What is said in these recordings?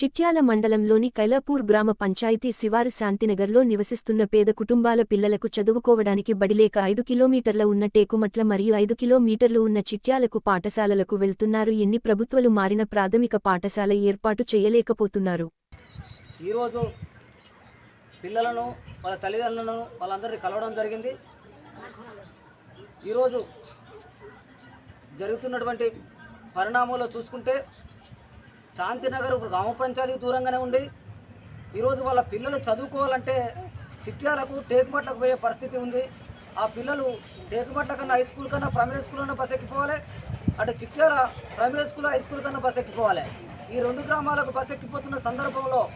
చిట్యాల మండలంలోని కైలాపూర్ గ్రామ పంచాయతీ శివారు శాంతినగర్లో నివసిస్తున్న పేద కుటుంబాల పిల్లలకు చదువుకోవడానికి బడిలేక ఐదు కిలోమీటర్ల ఉన్న టేకుమట్ల మరియు ఐదు కిలోమీటర్లు ఉన్న చిట్యాలకు పాఠశాలలకు వెళ్తున్నారు. ఎన్ని ప్రభుత్వాలు మారిన ప్రాథమిక పాఠశాల ఏర్పాటు చేయలేకపోతున్నారు. ఈరోజు పిల్లలను వాళ్ళ తల్లిదండ్రులను వాళ్ళందరినీ కలవడం జరిగింది. ఈరోజు జరుగుతున్నటువంటి పరిణామంలో చూసుకుంటే శాంతినగర్ గ్రామ పంచాయతీ దూరంగానే ఉంది. ఈరోజు వాళ్ళ పిల్లలు చదువుకోవాలంటే చిట్యాలకు టేకుమట్లకు పోయే పరిస్థితి ఉంది. ఆ పిల్లలు టేకుమట్ల కన్నా హై స్కూల్ కన్నా ప్రైమరీ స్కూల్ కన్నా బస్ ఎక్కిపోవాలి. అంటే Chityal primary school high school కన్నా బస్ ఎక్కిపోవాలి. ఈ రెండు గ్రామాలకు బస్ ఎక్కిపోతున్న సందర్భంలో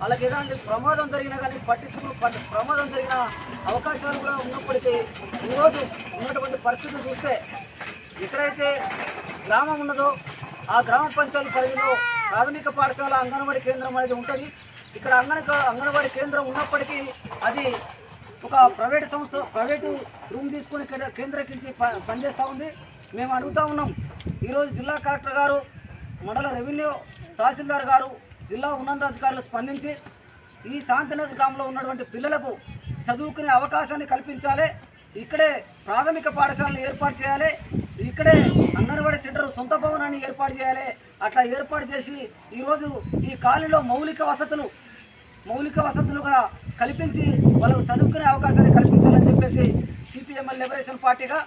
వాళ్ళకి ఎలాంటి ప్రమాదం జరిగినా కానీ పట్టించుకుని పట్- ప్రమాదం జరిగిన అవకాశాలు కూడా ఉన్నప్పటికీ ఈరోజు ఉన్నటువంటి పరిస్థితులు చూస్తే ఎక్కడైతే గ్రామం ఉన్నదో ఆ గ్రామ పంచాయతీ పరిధిలో ప్రాథమిక పాఠశాల అంగన్వాడీ కేంద్రం అనేది ఉంటుంది. ఇక్కడ అంగన అంగన్వాడీ కేంద్రం ఉన్నప్పటికీ అది ఒక ప్రైవేట్ సంస్థ ప్రైవేటు రూమ్ తీసుకొని కేంద్ర- కేంద్రీకరించి ప పనిచేస్తూ ఉంది. మేము అడుగుతా ఉన్నాం. ఈరోజు జిల్లా కలెక్టర్ గారు మండల రెవెన్యూ తహసీల్దార్ గారు జిల్లా ఉన్నతాధికారులు స్పందించి ఈ శాంతినగర్ గ్రామంలో ఉన్నటువంటి పిల్లలకు చదువుకునే అవకాశాన్ని కల్పించాలి. ఇక్కడే ప్రాథమిక పాఠశాలను ఏర్పాటు చేయాలి. ఇక్కడే అంగన్వాడీ సెంటర్ సొంత భవనాన్ని ఏర్పాటు చేయాలి. అట్లా ఏర్పాటు చేసి ఈరోజు ఈ కాలనీలో మౌలిక వసతులు మౌలిక వసతులు కూడా కల్పించి వాళ్ళకు చదువుకునే అవకాశాన్ని కల్పించాలని చెప్పేసి సిపిఎంఎల్ లిబరేషన్ పార్టీగా